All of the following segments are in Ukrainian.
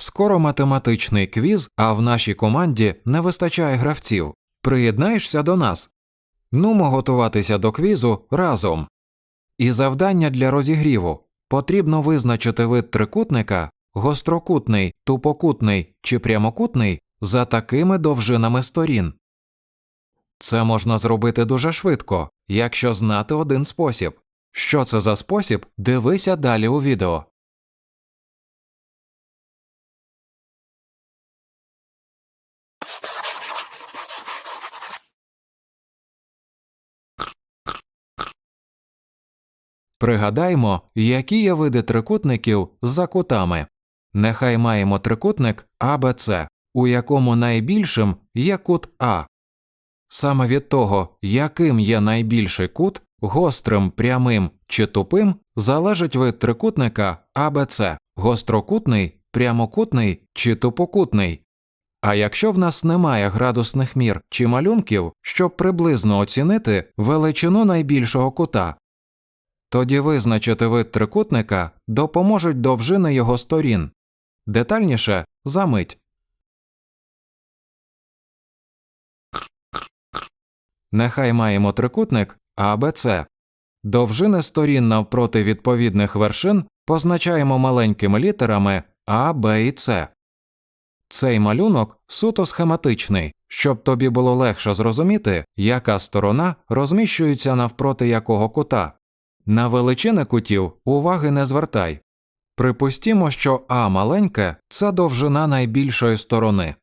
Скоро математичний квіз, а в нашій команді не вистачає гравців. Приєднаєшся до нас? Нумо готуватися до квізу разом. І завдання для розігріву потрібно визначити вид трикутника гострокутний, тупокутний чи прямокутний за такими довжинами сторін. Це можна зробити дуже швидко, якщо знати один спосіб. Що це за спосіб, дивися далі у відео. Пригадаймо, які є види трикутників за кутами. Нехай маємо трикутник АБЦ, у якому найбільшим є кут А. Саме від того, яким є найбільший кут, гострим, прямим чи тупим, залежить вид трикутника АБЦ гострокутний, прямокутний чи тупокутний. А якщо в нас немає градусних мір чи малюнків, щоб приблизно оцінити величину найбільшого кута, тоді визначити вид трикутника допоможуть довжини його сторін. Детальніше за мить. Нехай маємо трикутник АБЦ. Довжини сторін навпроти відповідних вершин позначаємо маленькими літерами А, Б і С. Цей малюнок суто схематичний, щоб тобі було легше зрозуміти, яка сторона розміщується навпроти якого кута. На величини кутів уваги не звертай. Припустімо, що А маленьке це довжина найбільшої сторони.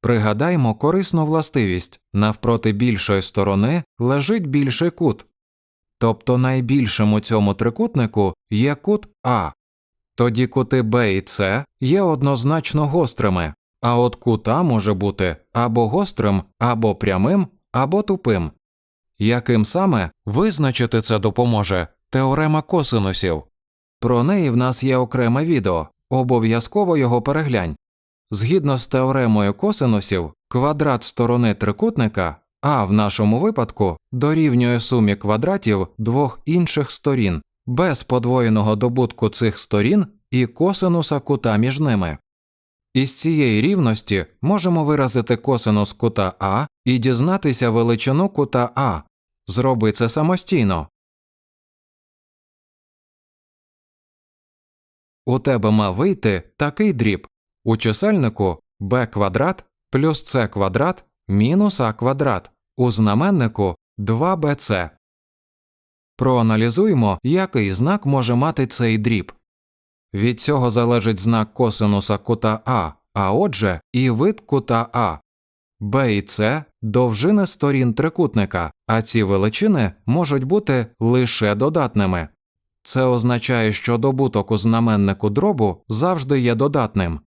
Пригадаймо корисну властивість навпроти більшої сторони лежить більший кут, тобто найбільшим у цьому трикутнику є кут А. Тоді кути Б і С є однозначно гострими, а от кут А може бути або гострим, або прямим, або тупим. Яким саме визначити це допоможе теорема косинусів. Про неї в нас є окреме відео, обов'язково його переглянь. Згідно з теоремою косинусів, квадрат сторони трикутника А в нашому випадку дорівнює сумі квадратів двох інших сторін без подвоєного добутку цих сторін і косинуса кута між ними. Із цієї рівності можемо виразити косинус кута А і дізнатися величину кута А. Зроби це самостійно. У тебе мав вийти такий дріб у чисельнику b квадрат плюс c квадрат мінус а квадрат, у знаменнику 2bc. Проаналізуємо, який знак може мати цей дріб. Від цього залежить знак косинуса кута А, а отже, і вид кута А. Б і С довжини сторін трикутника, а ці величини можуть бути лише додатними. Це означає, що добуток у знаменнику дробу завжди є додатним.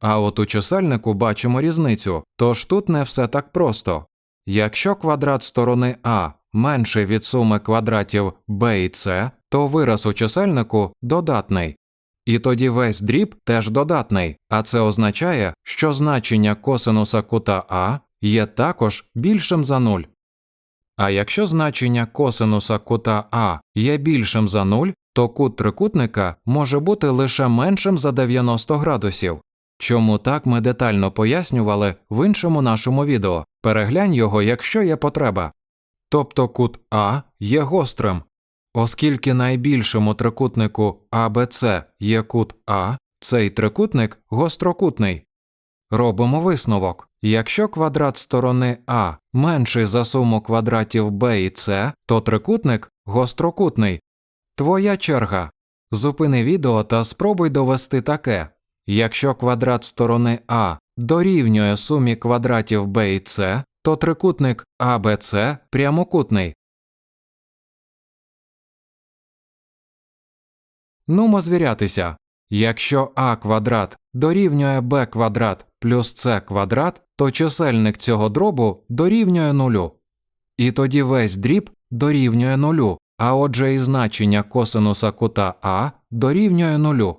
А от у чисельнику бачимо різницю, тож тут не все так просто. Якщо квадрат сторони А менший від суми квадратів b і c, то вираз у чисельнику додатний. І тоді весь дріб теж додатний, а це означає, що значення косинуса кута А є також більшим за 0. А якщо значення косинуса кута А є більшим за 0, то кут трикутника може бути лише меншим за 90 градусів. Чому так ми детально пояснювали в іншому нашому відео. Переглянь його, якщо є потреба. Тобто кут А є гострим. Оскільки найбільшим у трикутнику АБЦ є кут А, цей трикутник гострокутний. Робимо висновок. Якщо квадрат сторони А менший за суму квадратів Б і С, то трикутник гострокутний. Твоя черга. Зупини відео та спробуй довести таке. Якщо квадрат сторони А дорівнює сумі квадратів Б і С, то трикутник АБЦ прямокутний. Нумо звірятися. Якщо а квадрат дорівнює b квадрат плюс c квадрат, то чисельник цього дробу дорівнює нулю. І тоді весь дріб дорівнює нулю, а отже і значення косинуса кута А дорівнює нулю.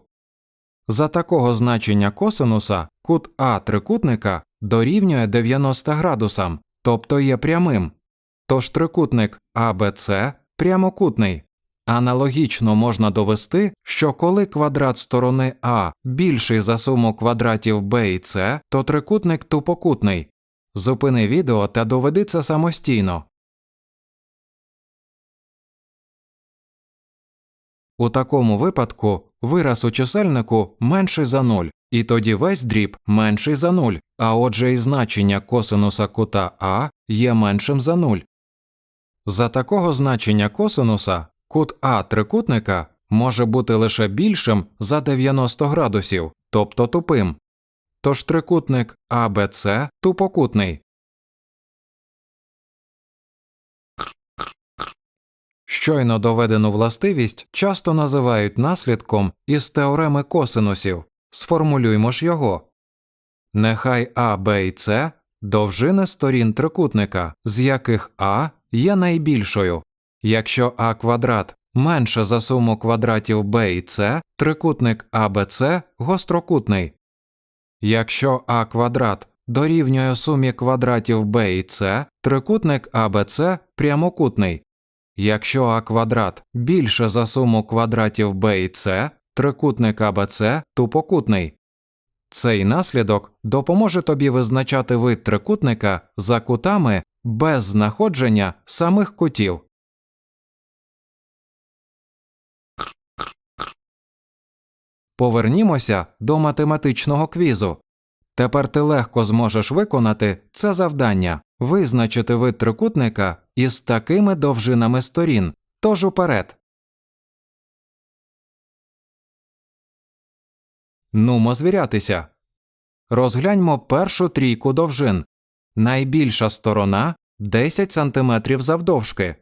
За такого значення косинуса кут А трикутника дорівнює 90 градусам, тобто є прямим. Тож трикутник АБЦ прямокутний, Аналогічно можна довести, що коли квадрат сторони А більший за суму квадратів Б і С, то трикутник тупокутний. Зупини відео та доведи це самостійно. У такому випадку вираз у чисельнику менший за 0, і тоді весь дріб менший за 0, а отже і значення косинуса кута А є меншим за 0. За такого значення косинуса кут А трикутника може бути лише більшим за 90 градусів, тобто тупим. Тож трикутник АБЦ тупокутний. Щойно доведену властивість часто називають наслідком із теореми косинусів. Сформулюймо ж його. Нехай А, Б і С довжини сторін трикутника, з яких А є найбільшою. Якщо А квадрат менше за суму квадратів Б і С, трикутник АБЦ гострокутний. Якщо А квадрат дорівнює сумі квадратів Б і С, трикутник АБЦ прямокутний. Якщо А квадрат більше за суму квадратів Б і С, трикутник АБЦ тупокутний. Цей наслідок допоможе тобі визначати вид трикутника за кутами без знаходження самих кутів. Повернімося до математичного квізу. Тепер ти легко зможеш виконати це завдання визначити вид трикутника із такими довжинами сторін. Тож уперед. Нумо звірятися. Розгляньмо першу трійку довжин. Найбільша сторона 10 см завдовжки.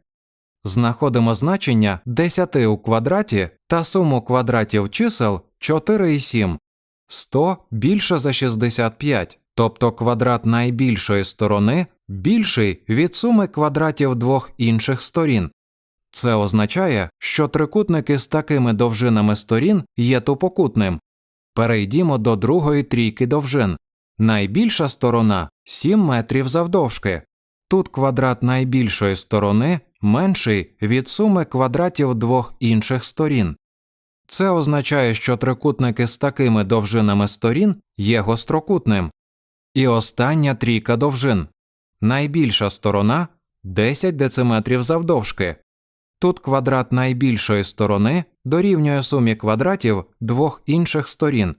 Знаходимо значення 10 у квадраті та суму квадратів чисел 4 і 7. 100 більше за 65, тобто квадрат найбільшої сторони більший від суми квадратів двох інших сторін. Це означає, що трикутники з такими довжинами сторін є тупокутним. Перейдімо до другої трійки довжин. Найбільша сторона 7 метрів завдовжки. Тут квадрат найбільшої сторони менший від суми квадратів двох інших сторін. Це означає, що трикутники з такими довжинами сторін є гострокутним. І остання трійка довжин. Найбільша сторона 10 дециметрів завдовжки. Тут квадрат найбільшої сторони дорівнює сумі квадратів двох інших сторін.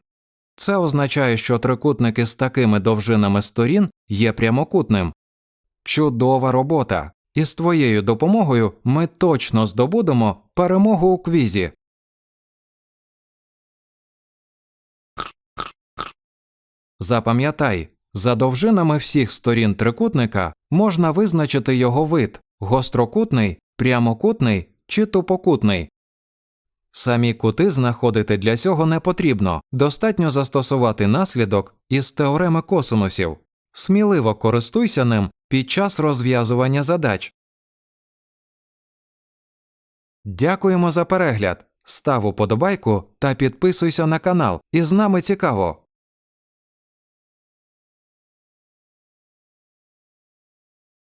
Це означає, що трикутники з такими довжинами сторін є прямокутним. Чудова робота! І з твоєю допомогою ми точно здобудемо перемогу у квізі. Запам'ятай, за довжинами всіх сторін трикутника можна визначити його вид гострокутний, прямокутний чи тупокутний. Самі кути знаходити для цього не потрібно, достатньо застосувати наслідок із теореми косинусів. Сміливо користуйся ним під час розв'язування задач. Дякуємо за перегляд. Став уподобайку та підписуйся на канал. І з нами цікаво.